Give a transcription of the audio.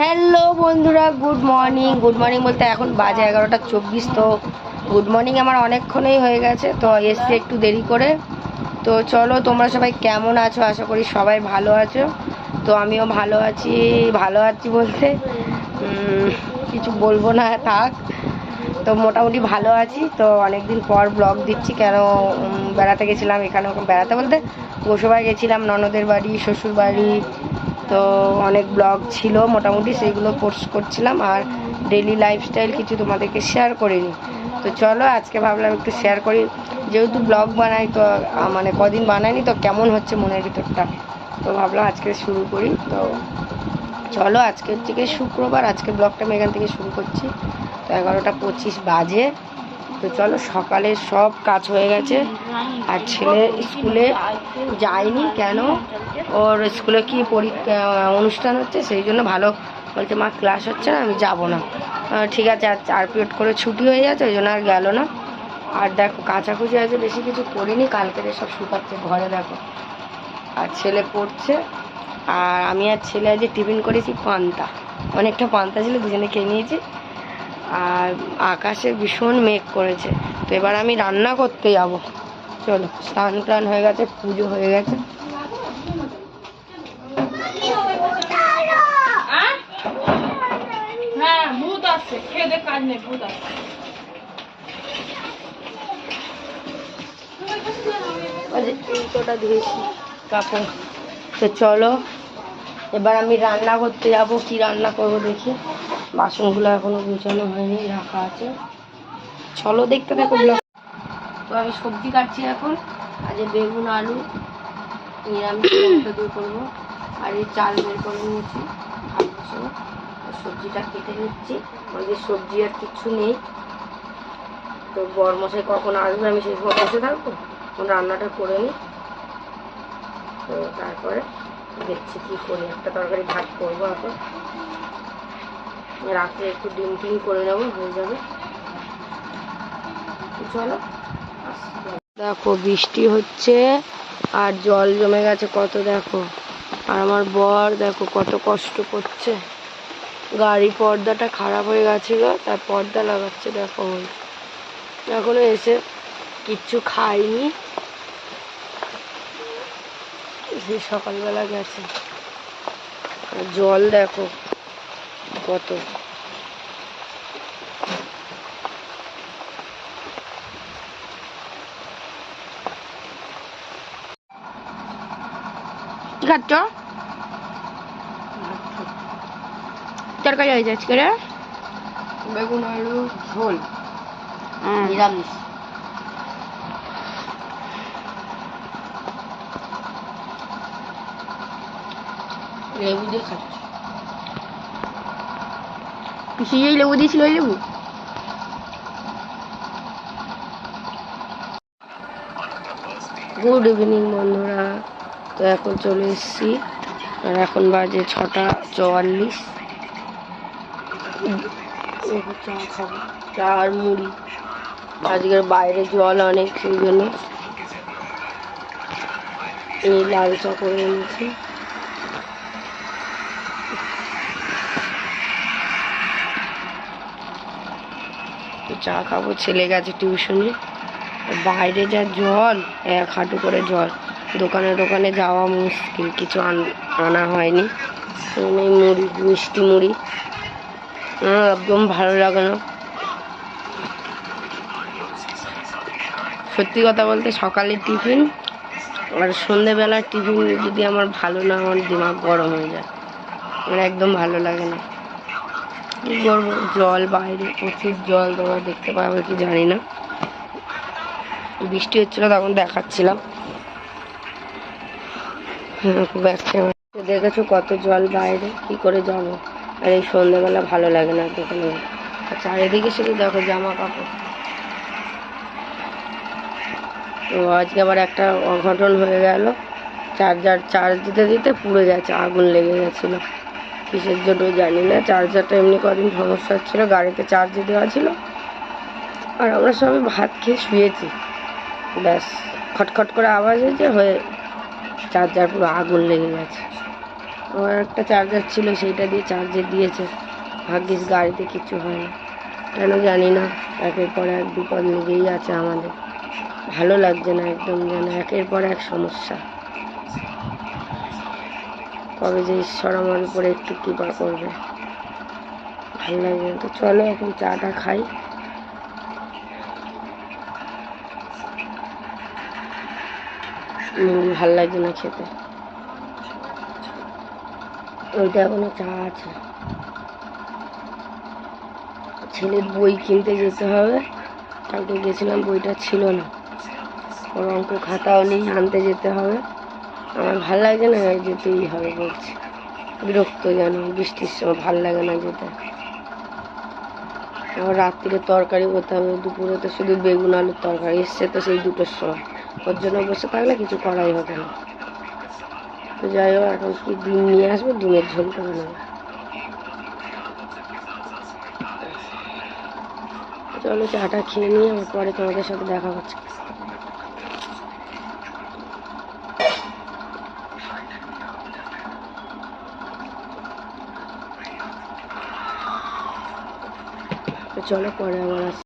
Hello বন্ধুরা good morning good morning বলতে এখন বাজে এগারোটা চব্বিশ, তো গুড মর্নিং আমার অনেকক্ষণই হয়ে গেছে, তো এসছি একটু দেরি করে। তো চলো, তোমরা সবাই কেমন আছো? আশা করি সবাই ভালো আছো। তো আমিও ভালো আছি ভালো আছি বলতে। কিছু বলব না, থাক। তো মোটামুটি ভালো আছি, তো অনেকদিন পর ব্লগ দিচ্ছি, কেন বেড়াতে গেছিলাম এখানে বেড়াতে বলতে। গোসবায় গেছিলাম, ননদের বাড়ি শ্বশুর বাড়ি তো অনেক ব্লগ ছিল, মোটামুটি সেইগুলো পোস্ট করছিলাম আর ডেলি লাইফস্টাইল কিছু তোমাদেরকে শেয়ার করিনি। তো চলো আজকে ভাবলাম একটু শেয়ার করি, যেহেতু ব্লগ বানাই তো মানে কদিন বানাইনি তো কেমন হচ্ছে মনের ভিতরটা? তো ভাবলাম আজকে শুরু করি, তো চলো আজকে হচ্ছে শুক্রবার, আজকে ব্লগটা আমি এখান থেকে শুরু করছি। তো এগারোটা পঁচিশ বাজে। তো চলো, সকালে সব কাজ হয়ে গেছে। আর ছেলে স্কুলে যায়নি কেন? ওর স্কুলে কি পরীক্ষা, অনুষ্ঠান হচ্ছে, সেই জন্য ভালো বলছে, মা, ক্লাস হচ্ছে না, আমি যাব না। ঠিক আছে, আর চার পিরিয়ড করে ছুটি হয়ে যাচ্ছে ওই জন্য আর গেল না। আর দেখো, কাচাকুচি আছে বেশি কিছু করিনি, কালকে সব শুকাচ্ছে ঘরে, দেখো। আর ছেলে পড়ছে, আর আমি আর ছেলে আজকে টিফিন করেছি পান্তা। অনেকটা পান্তা ছিল, দুজনে খেয়ে নিয়েছি। আর আকাশে ভীষণ মেঘ করেছে। তো এবার আমি রান্না করতে যাব। চলো স্নান টান হয়ে গেছে পুজো হয়ে গেছে। হ্যাঁ? ভূত আছে। খেয়ে দে কাজ নেই ভূত আছে। ওই যে উল্টোটা ধুয়েছি। কাপড় তো চলো এবার আমি রান্না করতে যাব কি রান্না করব দেখি। বাসনগুলো এখনও গুছানো হয়নি, রাখা আছে। চলো দেখতে দেখো ব্লগ তো আমি সবজি কাটছি এখন আজ বেগুন, আলু, নিরামিষ দূর করব, আর এই চাল বের করে নিয়েছি সবজিটা কেটে নিচ্ছি। আমাদের সবজি আর কিচ্ছু নেই। তো বরমশাই কখন আসবে, আমি সেই সময় বসে থাকব। রান্নাটা করে নিই। তো তারপরে দেখছি কি করি। একটা তরকারি ভাত করব এখন। রাত্রে একটু ডিম টিম করে নেব, হয়ে যাবে। চলো দেখো, বৃষ্টি হচ্ছে আর জল জমে গেছে কত, দেখো। আর আমার বর, দেখো, কত কষ্ট করছে। গাড়ি পর্দাটা খারাপ হয়ে গেছিল তার পর্দা লাগাচ্ছে, দেখো এখনও এসে কিচ্ছু খাইনি। সকালবেলা গেছে। জল, দেখো। কত কি খাচ্ছ তরকারি হয়েছে আজকে রে বেগুন আলু ঝোল নিরামিষ লেবু দিয়ে খাচ্ছি পিসি যেই লেবু দিয়েছিল ওই লেবু গুড ইভিনিং বন্ধুরা। তো এখন চলে এসেছি। আর এখন বাজে ছটা চুয়াল্লিশ। চা খাব। চা আর মুড়ি। আজকের বাইরে জল অনেক সেই জন্য। এই লাল চা করে এনেছি। তো চা খাব, ছেলে গেছে টিউশনে। বাইরে যা জল, এক হাঁটু করে জল। দোকানে দোকানে যাওয়া মুশকিল, কিছু আন- আনা হয়নি। এই মুড়ি, মিষ্টি মুড়ি। আমার একদম ভালো লাগে না। সত্যি কথা বলতে সকালে টিফিন আর সন্ধেবেলার টিফিন যদি আমার ভালো না আমার দিমাগ গরম হয়ে যায়। আমার একদম ভালো লাগে না। কী করব জল বাইরে প্রচুর জল তোমরা দেখতে পাবে কি জানি না। বৃষ্টি হচ্ছিল তখন দেখাচ্ছিলাম। হ্যাঁ, দেখেছ কত জল বাইরে? কি করে যাব আর এই সন্ধ্যেবেলা ভালো লাগে না দোকানে চারিদিকে শুধু দেখো জামা কাপড় তো আজকে আবার একটা অঘটন হয়ে গেল। চার্জার চার্জ দিতে দিতে পুড়ে গেছে আগুন লেগে গেছিল। কিসের জন্য জানি না, চার্জারটা এমনি কদিন সমস্যা হচ্ছিল, গাড়িতে চার্জ দেওয়া ছিল। আর আমরা সবাই ভাত খেয়ে শুয়েছি। ব্যাস, খটখট করে আওয়াজ হয়েছে, হয়ে চার্জার পুরো আগুন লেগে গেছে। আমার একটা চার্জার ছিল, সেইটা দিয়ে চার্জে দিয়েছে। ভাগ্যিস গাড়িতে কিছু হয় না। কেন জানি না, একের পর এক বিপদ লেগেই আছে আমাদের। ভালো লাগছে না একদম যেন, একের পর এক সমস্যা। কবে যে ঈশ্বর আমার উপরে একটু কৃপা করবে। ভালো লাগছে না। তো চলো এখন চাটা খাই। ভালো লাগছে না খেতে। ওইটা এখনও চা আছে। ছেলের বই কিনতে যেতে হবে। কালকে গেছিলাম, বইটা ছিল না। ওর অঙ্ক খাতাও নেই, আনতে যেতে হবে। আমার ভালো লাগে না যেতেই হবে বলছি। বিরক্ত যেন, বৃষ্টির সময় ভালো লাগে না যেতে। আবার রাত্রিরে তরকারি করতে হবে দুপুরে তো শুধু বেগুন আলুর তরকারি, এসছে তো সেই দুটোর সময়। ওর জন্য বসে থাকলে কিছু করাই হবে না। তো যাই হোক, এখন কি ডিম নিয়ে আসব, ডিমের ঝোল করে নেব। চলো চাটা খেয়ে নিয়ে, পরে তোমাদের সাথে দেখা হচ্ছে। তো চলো পরে আবার আসছি